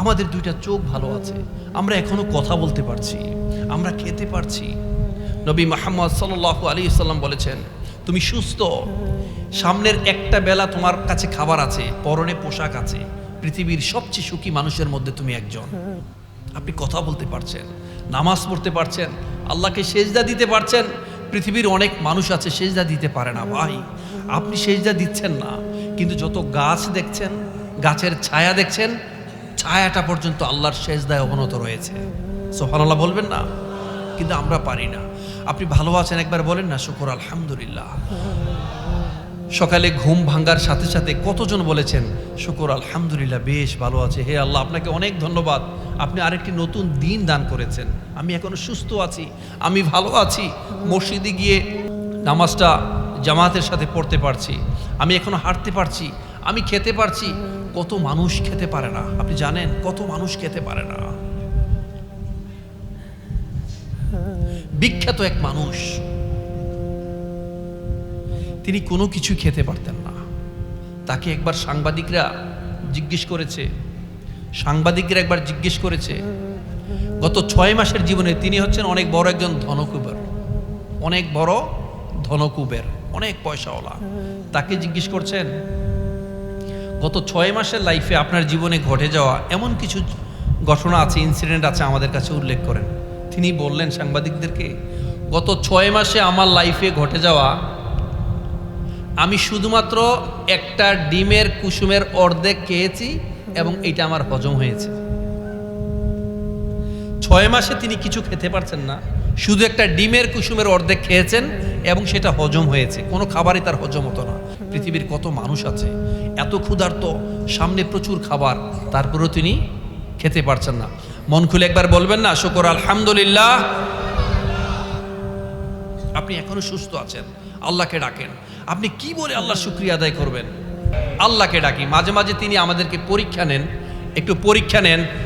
আমাদের দুইটা চোখ ভালো আছে। আমরা এখনও কথা বলতে পারছি, আমরা খেতে পারছি। নবী মোহাম্মদ সাল্লাহ আলী সাল্লাম বলেছেন, তুমি সুস্থ। সামনের একটা বেলা তোমার কাছে খাবার আছে, পরনে পোশাক আছে। পৃথিবীর সবচেয়ে সুখী মানুষের মধ্যে তুমি একজন। আপনি কথা বলতে পারছেন, নামাজ পড়তে পারছেন, আল্লাহকে সেজদা দিতে পারছেন। পৃথিবীর অনেক মানুষ আছে, সেজদা দিতে পারে না। ভাই, আপনি সেজদা দিচ্ছেন না, কিন্তু যত গাছ দেখছেন, গাছের ছায়া দেখছেন ছায়াটা পর্যন্ত আল্লাহর সেজদায় অবনত রয়েছে। সোফানাল্লাহ বলবেন না? কিন্তু আমরা পারি না। আপনি ভালো আছেন একবার বলেন না, শুকর, আলহামদুলিল্লাহ। সকালে ঘুম ভাঙ্গার সাথে সাথে কতজন বলেছেন, শুকর, আলহামদুলিল্লাহ, বেশ ভালো আছে। হে আল্লাহ, আপনাকে অনেক ধন্যবাদ। আপনি আরেকটি নতুন দিন দান করেছেন। আমি এখনও সুস্থ আছি, আমি ভালো আছি। মসজিদে গিয়ে নামাজটা জামাতের সাথে পড়তে পারছি। আমি এখনও হাঁটতে পারছি, আমি খেতে পারছি। কত মানুষ খেতে পারে না। আপনি জানেন, কত মানুষ খেতে পারে না। বিখ্যাত এক মানুষ। তিনি কোনো কিছু খেতে পারতেন না। তাকে একবার সাংবাদিকরা জিজ্ঞেস করেছে। সাংবাদিকরা একবার জিজ্ঞেস করেছে, গত ছয় মাসের জীবনে তিনি হচ্ছেন অনেক বড় একজন ধনকুবের। অনেক বড় ধনকুবের, অনেক পয়সাওয়ালা। তাকে জিজ্ঞেস করছেন গত ছয় মাসের লাইফে আপনার জীবনে ঘটে যাওয়া এমন কিছু ঘটনা আছে ইনসিডেন্ট আছে আমাদের কাছে উল্লেখ করেন। তিনি বললেন সাংবাদিকদেরকে, গত ছয় মাসে আমার লাইফে ঘটে যাওয়া, আমি শুধুমাত্র একটা ডিমের কুসুমের অর্ধেক খেয়েছি এবং এটা আমার হজম হয়েছে। ছয় মাসে তিনি কিছু খেতে পারছেন না। শুধু একটা ডিমের কুসুমের অর্ধেক খেয়েছেন এবং সেটা হজম হয়েছে। কোনো খাবারই তার হজম হতো না। পৃথিবীর কত মানুষ আছে, এত ক্ষুধার্ত, সামনে প্রচুর খাবার, তারপরেও তিনি খেতে পারছেন না। মন খুলে একবার বলবেন না, শুকর আলহামদুলিল্লাহ। আপনি এখনও সুস্থ আছেন, আল্লাহকে ডাকেন। আপনি কি বলে আল্লাহ শুক্রিয়া আদায় করবেন? আল্লাহকে ডাকি। মাঝে মাঝে তিনি আমাদেরকে পরীক্ষা নেন, একটু পরীক্ষা নেন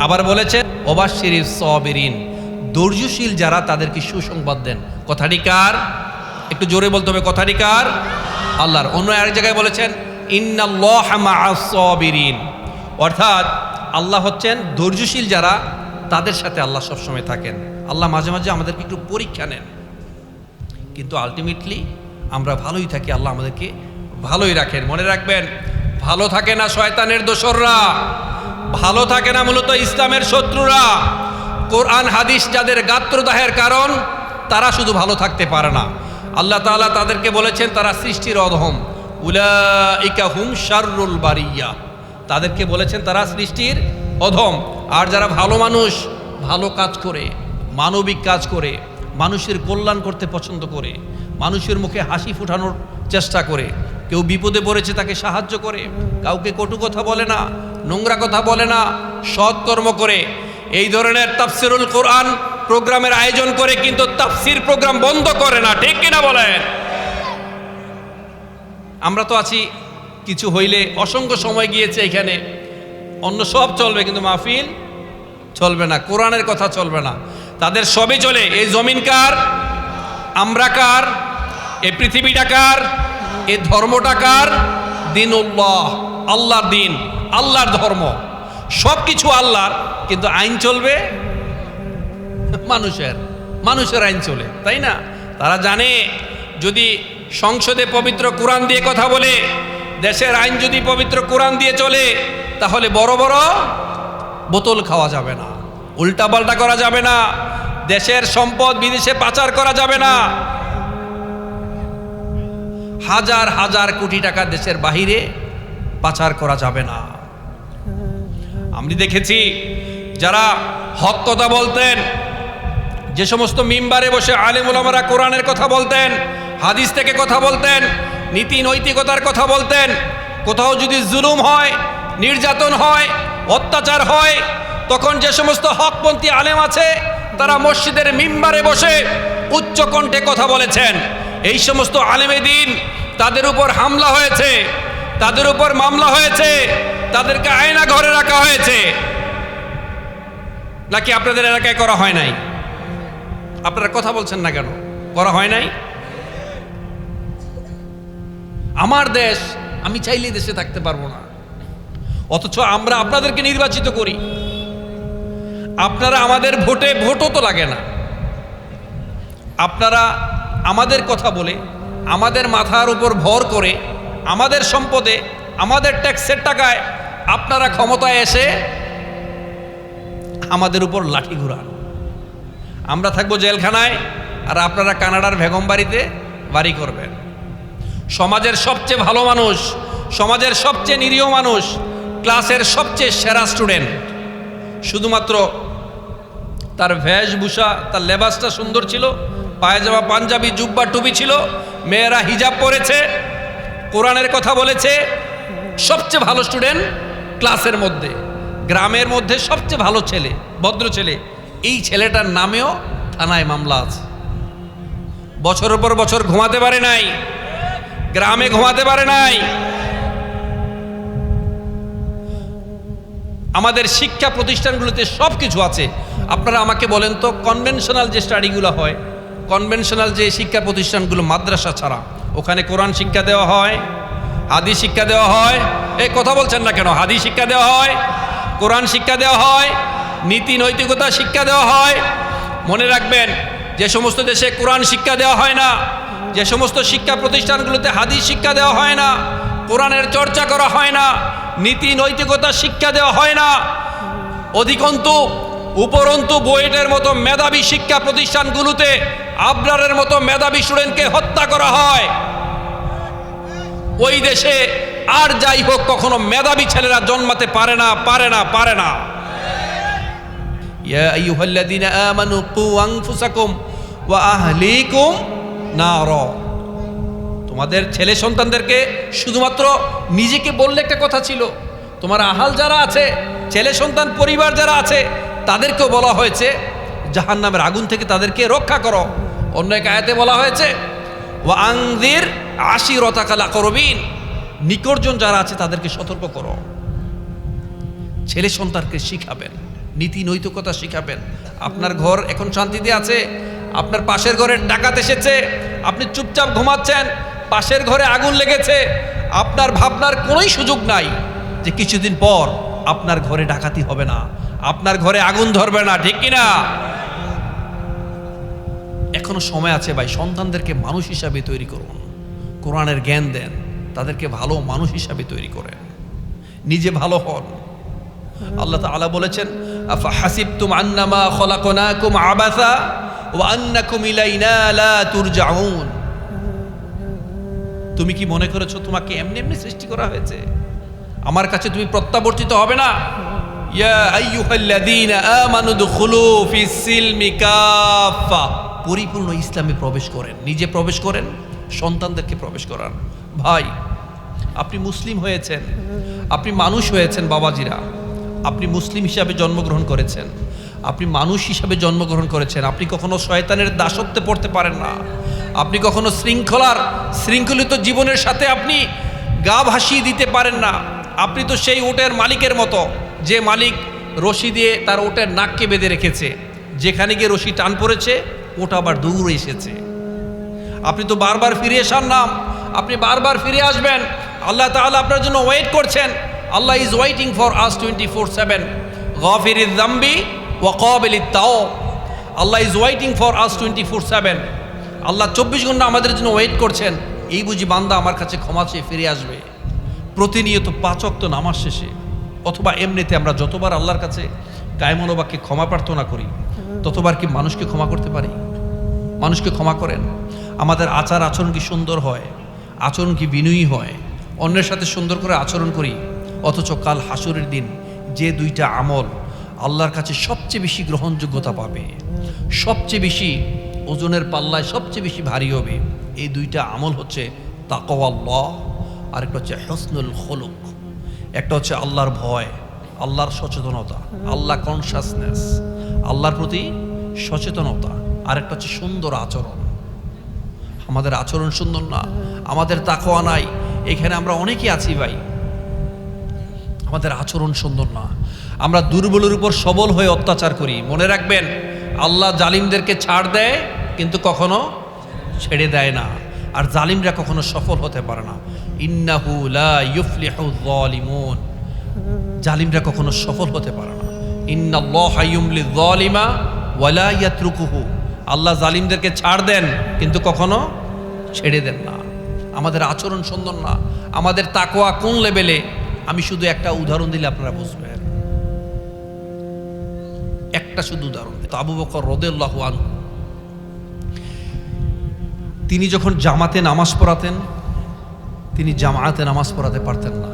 আবার বলেছেন ওবাশির সবিরিন, ধৈর্যশীল যারা তাদেরকে সুসংবাদ দেন। কথাটি কার? একটু জোরে বলতে হবে, কথাটি কার? আল্লাহর। অন্য আরেক জায়গায় বলেছেন, ইন্নাল্লাহ সবিরিন। অর্থাৎ আল্লাহ হচ্ছেন ধৈর্যশীল যারা, তাদের সাথে আল্লাহ সবসময় থাকেন। আল্লাহ মাঝে মাঝে আমাদেরকে একটু পরীক্ষা নেন। কিন্তু আলটিমেটলি আমরা ভালোই থাকি, আল্লাহ আমাদেরকে ভালোই রাখেন। মনে রাখবেন, ভালো থাকে না শয়তানের দোসররা। ভালো থাকে না মূলত ইসলামের শত্রুরা। কোরআন, হাদিস যাদের গাত্রদাহের কারণ, তারা শুধু ভালো থাকতে পারে না। আল্লাহ তাআলা তাদেরকে বলেছেন, তারা সৃষ্টির অধম। উলাইকা হুম শাররুল বারিয়া। তাদেরকে বলেছেন, তারা সৃষ্টির অধম। আর যারা ভালো মানুষ, ভালো কাজ করে, মানবিক কাজ করে, মানুষের কল্যাণ করতে পছন্দ করে, মানুষের মুখে হাসি ফুটানোর চেষ্টা করে, কেউ বিপদে পড়েছে তাকে সাহায্য করে, কাউকে কটু কথা বলে না নোংরা কথা বলে না সৎকর্ম করে। এই ধরনের তাফসিরুল কোরআন প্রোগ্রামের আয়োজন করে কিন্তু তাফসির প্রোগ্রাম বন্ধ করে না, ঠিক কিনা বলেন? আমরা তো আছি কিছু হইলে অসংখ্য সময় গিয়েছে এখানে। অন্য সব চলবে কিন্তু মাহফিল চলবে না, কোরআনের কথা চলবে না। তাদের সবই চলে। এই জমিন কার? আমরা কার? এই পৃথিবীটা কার? এই ধর্মটা কার? দিনুল্লাহ। আল্লাহর দিন, আল্লাহর ধর্ম। সব কিছু আল্লাহর, কিন্তু আইন চলবে মানুষের মানুষের আইন চলে, তাই না? তারা জানে, যদি সংসদে পবিত্র কোরআন দিয়ে কথা বলে, দেশের আইন যদি পবিত্র কোরআন দিয়ে চলে, তাহলে বড় বড় বোতল খাওয়া যাবে না, উল্টাপাল্টা করা যাবে না, দেশের সম্পদ বিদেশে পাচার করা যাবে না। হাজার হাজার কোটি টাকা দেশের বাহিরে পাচার করা যাবে না। আমি দেখেছি যারা হক কথা বলতেন, যে সমস্ত মিম্বারে বসে আলিমুলামারা কোরআনের কথা বলতেন, হাদিস থেকে কথা বলতেন, নীতি নৈতিকতার কথা বলতেন, কোথাও যদি জুলুম হয়, নির্যাতন হয়, অত্যাচার হয়, তখন যে সমস্ত হকপন্থী আলেম আছে, তারা মসজিদের মিম্বারে বসে উচ্চ কণ্ঠে কথা বলেছেন। এই সমস্ত আলেমে দিন তাদের উপর হামলা হয়েছে। তাদের উপর মামলা হয়েছে। তাদেরকে আয়না ঘরে রাখা হয়েছে। নাকি আপনাদের এলাকায় করা হয় নাই? আপনারা কথা বলছেন না কেন? করা হয় নাই? আমার দেশ, আমি চাইলেই দেশে থাকতে পারব না। অথচ আমরা আপনাদেরকে নির্বাচিত করি। আপনারা আমাদের ভোটে ভোটও তো লাগে না। আপনারা আমাদের কথা বলে, আমাদের মাথার উপর ভর করে আমাদের সম্পদে, আমাদের ট্যাক্সের টাকায় আপনারা ক্ষমতায় এসে আমাদের উপর লাঠি ঘুরান। আমরা থাকব জেলখানায় আর আপনারা কানাডার বেগম বাড়িতে বাড়ি করবেন। সমাজের সবচেয়ে ভালো মানুষ, সমাজের সবচেয়ে নিরীহ মানুষ, ক্লাসের সবচেয়ে সেরা স্টুডেন্ট। শুধুমাত্র তার ভেষভূষা, তার লেবাসটা সুন্দর ছিল পায়জামা পাঞ্জাবি, জুব্বা, টুপি ছিল, মেয়েরা হিজাব পরেছে কোরআনের কথা বলেছে সবচেয়ে ভালো স্টুডেন্ট ক্লাসের মধ্যে, গ্রামের মধ্যে সবচেয়ে ভালো ছেলে, ভদ্র ছেলে। এই ছেলেটার নামেও থানায় মামলা আছে। বছরের পর বছর ঘুমাতে পারে নাই, গ্রামে ঘুমাতে পারে নাই। আমাদের শিক্ষা প্রতিষ্ঠানগুলোতে সব কিছু আছে। আপনারা আমাকে বলেন তো কনভেনশনাল যে স্টাডিগুলো হয় কনভেনশনাল যে শিক্ষা প্রতিষ্ঠানগুলো মাদ্রাসা ছাড়া ওখানে কোরআন শিক্ষা দেওয়া হয় হাদি শিক্ষা দেওয়া হয়। এই কথা বলছেন না কেন? হাদি শিক্ষা দেওয়া হয়, কোরআন শিক্ষা দেওয়া হয়, নীতি নৈতিকতা শিক্ষা দেওয়া হয়। মনে রাখবেন, যে সমস্ত দেশে কোরআন শিক্ষা দেওয়া হয় না, যে সমস্ত শিক্ষা প্রতিষ্ঠানগুলোতে হাদিস শিক্ষা দেওয়া হয় না, কোরআনের চর্চা করা হয় না, নীতি নৈতিকতা শিক্ষা দেওয়া হয় না। অধিকন্তু, উপরন্তু বুয়েটের মতো মেধাবী শিক্ষা প্রতিষ্ঠানগুলোতে আবরারের মতো মেধাবী স্টুডেন্টকে হত্যা করা হয়। ওই দেশে আর যাই হোক, কখনো মেধাবী ছেলেরা জন্মাতে পারে না পারে না পারে না। ইয়া আইয়ুহাল্লাযীনা আমানু কু আনফুসাকুম ওয়া আহলিকুম নার। তোমাদের ছেলে সন্তানদেরকে শুধুমাত্র নিজেকে বললে একটা কথা ছিল, তোমার আহাল যারা আছে, ছেলে সন্তান পরিবার যারা আছে, তাদেরকেও বলা হয়েছে জাহান নামের আগুন থেকে তাদেরকে রক্ষা করো। অন্য এক আয়াতে বলা হয়েছে ও আংদির আশি রতাকালা করবিন। নিকর্জন যারা আছে, তাদেরকে সতর্ক করো। ছেলে সন্তানকে শিখাবেন, নীতি নৈতিকতা শিখাবেন। আপনার ঘর এখন শান্তিতে আছে, আপনার পাশের ঘরে ডাকাত এসেছে, আপনি চুপচাপ ঘুমাচ্ছেন, পাশের ঘরে আগুন লেগেছে, আপনার ভাবনার কোনোই সুযোগ নাই যে কিছুদিন পর আপনার ঘরে ডাকাতি হবে না, আপনার ঘরে আগুন ধরবে না, ঠিক কিনা? এখনও সময় আছে ভাই, সন্তানদেরকে মানুষ হিসাবে তৈরি করুন। কোরআনের জ্ঞান দেন, তাদেরকে ভালো মানুষ হিসাবে তৈরি করেন। নিজে ভালো হন। আল্লাহ তাআলা বলেছেন, আফা হাসিবতুম আন্নামা খলাকনাকুম আবাসা ওয়া আন্নাকুম ইলাইনা লা তুরজাউন। তুমি কি মনে করেছ তোমাকে এমনি এমনি সৃষ্টি করা হয়েছে? আমার কাছে তুমি প্রত্যাবর্তিত হবে না? ইয়া আইয়ুহাল্লাযীনা আমানু দুখুলু ফিস সিলমি কাফা পরিপূর্ণ ইসলামে প্রবেশ করেন। নিজে প্রবেশ করেন, সন্তানদেরকে প্রবেশ করান। ভাই, আপনি মুসলিম হয়েছেন, আপনি মানুষ হয়েছেন বাবাজিরা। আপনি মুসলিম হিসাবে জন্মগ্রহণ করেছেন, আপনি মানুষ হিসাবে জন্মগ্রহণ করেছেন। আপনি কখনো শয়তানের দাসত্বে পড়তে পারেন না। আপনি কখনো শৃঙ্খলার, শৃঙ্খলিত জীবনের সাথে আপনি গা ভাসিয়ে দিতে পারেন না। আপনি তো সেই ওটের মালিকের মতো, যে মালিক রশি দিয়ে তার ওটের নাককে বেঁধে রেখেছে। যেখানে গিয়ে রশি টান পড়েছে ওটা আবার দৌড়ে এসেছে। আপনি তো বারবার ফিরে আসার নাম, আপনি বারবার ফিরে আসবেন। আল্লাহ তাআলা আপনার জন্য ওয়েট করছেন। Allah is waiting for us twenty four seven গফির দাম্বি ওয়াকবিল তাও Allah is waiting for us twenty four seven Allah চব্বিশ ঘণ্টা আমাদের জন্য ওয়েট করছেন। এই বুঝি বান্দা আমার কাছে ক্ষমা চেয়ে ফিরে আসবে। প্রতিনিয়ত পাচক তো নামাজ শেষে, অথবা এমনিতে আমরা যতবার আল্লাহর কাছে কায়মনোবাক্যে ক্ষমা প্রার্থনা করি, ততবার কি মানুষকে ক্ষমা করতে পারি? মানুষকে ক্ষমা করেন। আমাদের আচার আচরণ কি সুন্দর হয়, আচরণ কি বিনয়ী হয়, অন্যের সাথে সুন্দর করে আচরণ করি। অথচ কাল হাসুরের দিন যে দুইটা আমল আল্লাহর কাছে সবচেয়ে বেশি গ্রহণযোগ্যতা পাবে, সবচেয়ে বেশি ওজনের পাল্লায় সবচেয়ে বেশি ভারী হবে, এই দুইটা আমল হচ্ছে তাকওয়াল্লাহ, আরেকটা হচ্ছে হসনুল হলুক একটা হচ্ছে আল্লাহর ভয়, আল্লাহর সচেতনতা, আল্লাহ কনসাসনেস আল্লাহর প্রতি সচেতনতা। আর একটা হচ্ছে সুন্দর আচরণ। আমাদের আচরণ সুন্দর না, আমাদের তাকোয়া নাই। এখানে আমরা অনেকে আছি ভাই। আমাদের আচরণ সুন্দর না। আমরা দুর্বলের উপর সবল হয়ে অত্যাচার করি। মনে রাখবেন, আল্লাহ জালিমদেরকে ছাড় দেয়, কিন্তু কখনো ছেড়ে দেয় না। আর জালিমরা কখনো সফল হতে পারে না। ইন্নাহু লা ইউফলিহু যালিমুন জালিমরা কখনো সফল হতে পারে না। ইন্নাল্লাহা ইউমলি যালিমা ওয়ালা ইয়াতরুকুহু। আল্লাহ জালিমদেরকে ছাড় দেন, কিন্তু কখনো ছেড়ে দেন না। আমাদের আচরণ সুন্দর না। আমাদের তাকোয়া কোন লেভেলে? আমি শুধু একটা উদাহরণ দিলে আপনারা বুঝবেন। একটা শুধু উদাহরণ। আবু বকর রদেল্লাহ তিনি যখন জামাতে নামাজ পড়াতেন, তিনি জামাতে নামাজ পড়াতে পারতেন না।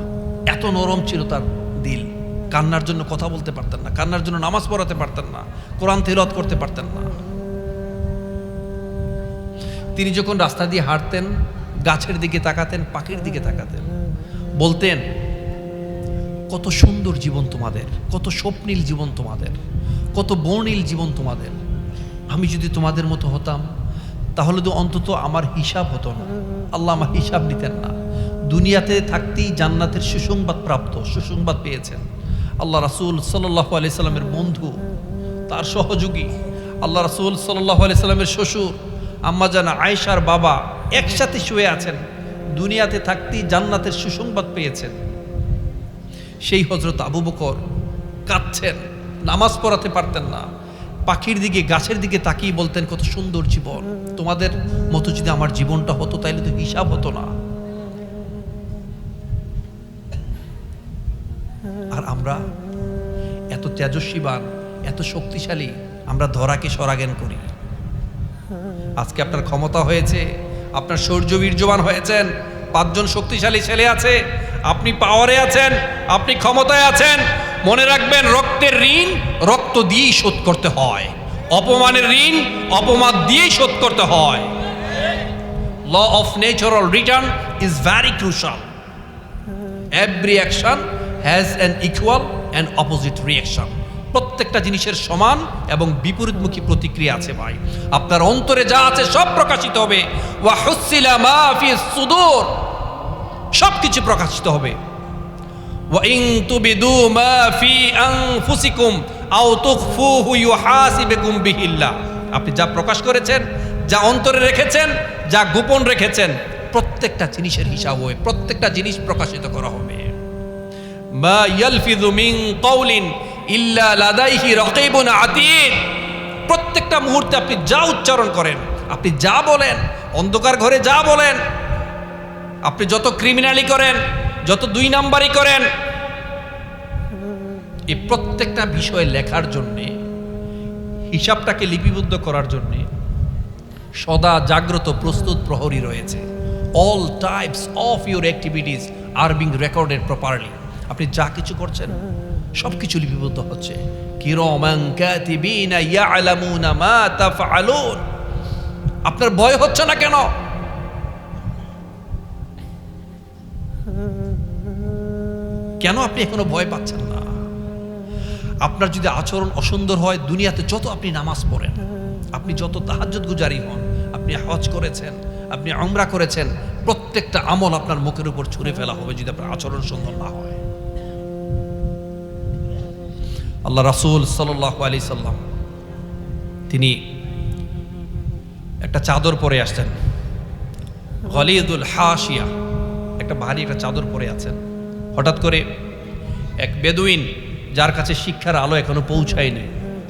এত নরম ছিল তার দিল। কান্নার জন্য কথা বলতে পারতেন না। কান্নার জন্য নামাজ পড়াতে পারতেন না। কোরআন তেলত করতে পারতেন না। তিনি যখন রাস্তা দিয়ে হাঁটতেন, গাছের দিকে তাকাতেন, পাখির দিকে তাকাতেন, বলতেন, কত সুন্দর জীবন তোমাদের, কত স্বপ্নীল জীবন তোমাদের, কত বর্ণিল জীবন তোমাদের। আমি যদি তোমাদের মতো হতাম, তাহলে তো অন্তত আমার হিসাব হতো না। আল্লাহ আমার হিসাব নিতেন না। দুনিয়াতে থাকতেই জান্নাতের সুসংবাদ প্রাপ্ত, সুসংবাদ পেয়েছেন। আল্লাহ রাসূল সাল্লাহ আলি সাল্লামের বন্ধু, তার সহযোগী। আল্লাহ রাসুল সাল্লাহ আলি সাল্লামের শ্বশুর আম্মা জানা আয়েশার বাবা একসাথে শুয়ে আছেন, দুনিয়াতে থাকতেই জান্নাতের সুসংবাদ পেয়েছেন। সেই হজরত আবু বকর কাঁদছেন, নামাজ পড়াতে পারতেন না। পাখির দিকে, গাছের দিকে তাকিয়ে বলতেন, কত সুন্দর জীবন। তোমাদের মতো যদি আমার জীবনটা হতো, তাইলে তো হিসাব হতো না। আর আমরা এত তেজস্বীবান, এত শক্তিশালী, আমরা ধরাকে সরাগেন করি। আজকে আপনার ক্ষমতা হয়েছে, আপনার শৌর্য বীর্যবান হয়েছেন, পাঁচজন শক্তিশালী ছেলে আছে, আপনি পাওয়ারে আছেন, আপনি ক্ষমতায় আছেন, মনে রাখবেন রক্তের ঋণ রক্ত দিয়েই শোধ করতে হয়, অপমানের ঋণ অপমান দিয়েই শোধ করতে হয়। Law of natural return is very crucial every action has an equal and opposite reaction প্রত্যেকটা জিনিসের সমান এবং বিপরীতমুখী প্রতিক্রিয়া আছে ভাই। আপনার অন্তরে যা আছে সব প্রকাশিত হবে। ওয়া হুসিলা মা ফি সুদূর। সব কিছু প্রকাশিত হবে। ওয়া ইন তুবিদু বিহিল্লাহ আপনি যা প্রকাশ করেছেন, যা অন্তরে রেখেছেন, যা গোপন রেখেছেন, প্রত্যেকটা জিনিসের হিসাব হবে, প্রত্যেকটা জিনিস প্রকাশিত করা হবে। মা ইয়ালফিযু মিন কাউলিন রাকিবুন প্রত্যেকটা মুহূর্তে আপনি যা উচ্চারণ করেন, আপনি যা বলেন, অন্ধকার ঘরে যা বলেন, আপনি যত ক্রিমিনালি করেন, যত দুই নাম্বারই করেন, এই প্রত্যেকটা বিষয় লেখার জন্যে, হিসাবটাকে লিপিবদ্ধ করার জন্যে সদা জাগ্রত, প্রস্তুত, প্রহরী রয়েছে। All types of your activities are being recorded properly আপনি যা কিছু করছেন সব কিছু লিপিবদ্ধ হচ্ছে। আপনার ভয় হচ্ছে না কেন? কেন আপনি এখনও ভয় পাচ্ছেন না? আপনার যদি আচরণ অসুন্দর হয়, দুনিয়াতে যত আপনি নামাজ পড়েন, আপনি যত তাহাজ্জুদ গুজারি হন, আপনি হজ করেছেন, আপনি আমরা করেছেন, প্রত্যেকটা আমল আপনার মুখের উপর ছুঁড়ে ফেলা হবে যদি আপনার আচরণ সুন্দর না হয়। আল্লাহ রাসূল সাল্লাহ আলি সাল্লাম, তিনি একটা চাদর পরে আসছেন। গলিদুল হাসিয়া একটা ভারী একটা চাদর পরে আছেন। হঠাৎ করে এক বেদুইন, যার কাছে শিক্ষার আলো এখনও পৌঁছায়নি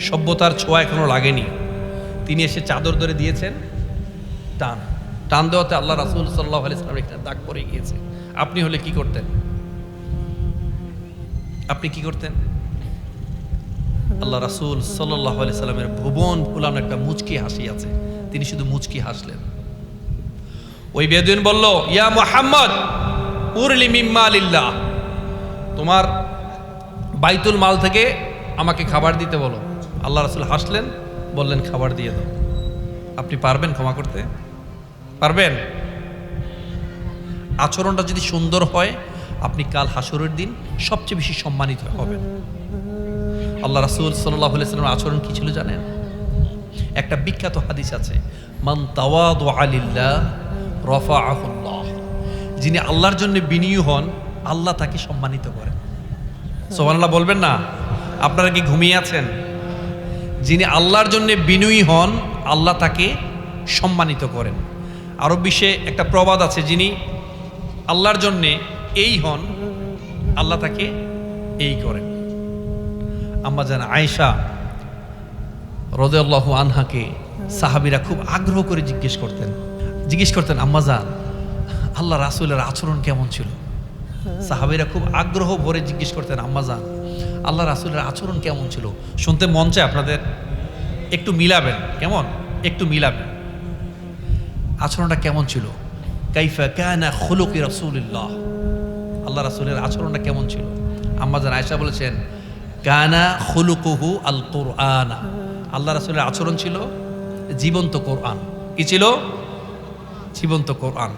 সভ্যতার ছোঁয়া এখনও লাগেনি, তিনি এসে চাদর ধরে দিয়েছেন, টান। টান দেওয়াতে আল্লাহ রাসুল সাল্লাহ আলি সাল্লাম একটা দাগ পড়ে গিয়েছে। আপনি হলে কি করতেন? আপনি কি করতেন? আল্লাহ রাসুল সাল্লাহ আলি সাল্লামের ভুবন ফুলানো একটা মুচকি হাসি আছে। তিনি শুধু মুচকি হাসলেন। ওই বেদুইন বলল, ইয়া মোহাম্মদ, উরলি মিম্মা আলিল্লাহ তোমার বাইতুল মাল থেকে আমাকে খাবার দিতে বলো। আল্লাহ রাসুল হাসলেন, বললেন, খাবার দিয়ে দাও। আপনি পারবেন ক্ষমা করতে? পারবেন? আচরণটা যদি সুন্দর হয়, আপনি কাল হাসরের দিন সবচেয়ে বেশি সম্মানিত হবেন। আল্লাহ রাসুল সাল্লাহ সাল্লামের আচরণ কী ছিল জানেন? একটা বিখ্যাত হাদিস আছে, মান তাওয়াদ আলিল্লাহ রফা আহুল্লাহ যিনি আল্লাহর জন্য বিনিয়োগ হন, আল্লাহ তাকে সম্মানিত করেন। সোহানাল্লাহ বলবেন না? আপনারা কি ঘুমিয়ে আছেন? যিনি আল্লাহর জন্য বিনয়ী হন, আল্লাহ তাকে সম্মানিত করেন। আরব বিশ্বে একটা প্রবাদ আছে, যিনি আল্লাহর জন্যে এই হন, আল্লাহ তাকে এই করেন। আম্মা জান আয়েশা রদেল্লাহ আনহাকে সাহাবিরা খুব আগ্রহ করে জিজ্ঞেস করতেন। জিজ্ঞেস করতেন, আম্মাজান, আল্লাহ রাসুলের আচরণ কেমন ছিল? সাহাবিরা খুব আগ্রহ ভরে জিজ্ঞেস করতেন, আম্মাজান, আল্লাহ রাসুলের আচরণ কেমন ছিল? শুনতে মন চায় আপনাদের? একটু মিলাবেন, কেমন? একটু মিলাবেন। আচরণটা কেমন ছিল? কাইফা কানা খুলুকি রাসূলুল্লাহ। আল্লাহ রাসূলের আচরণটা কেমন ছিল? আম্মা আম্মাজান আয়েশা বলেছেন কানা খুলুকুহু আল কোরআনা। আল্লাহ রাসুলের আচরণ ছিল জীবন্ত কোরআন। কি ছিল? জীবন্ত কোরআন।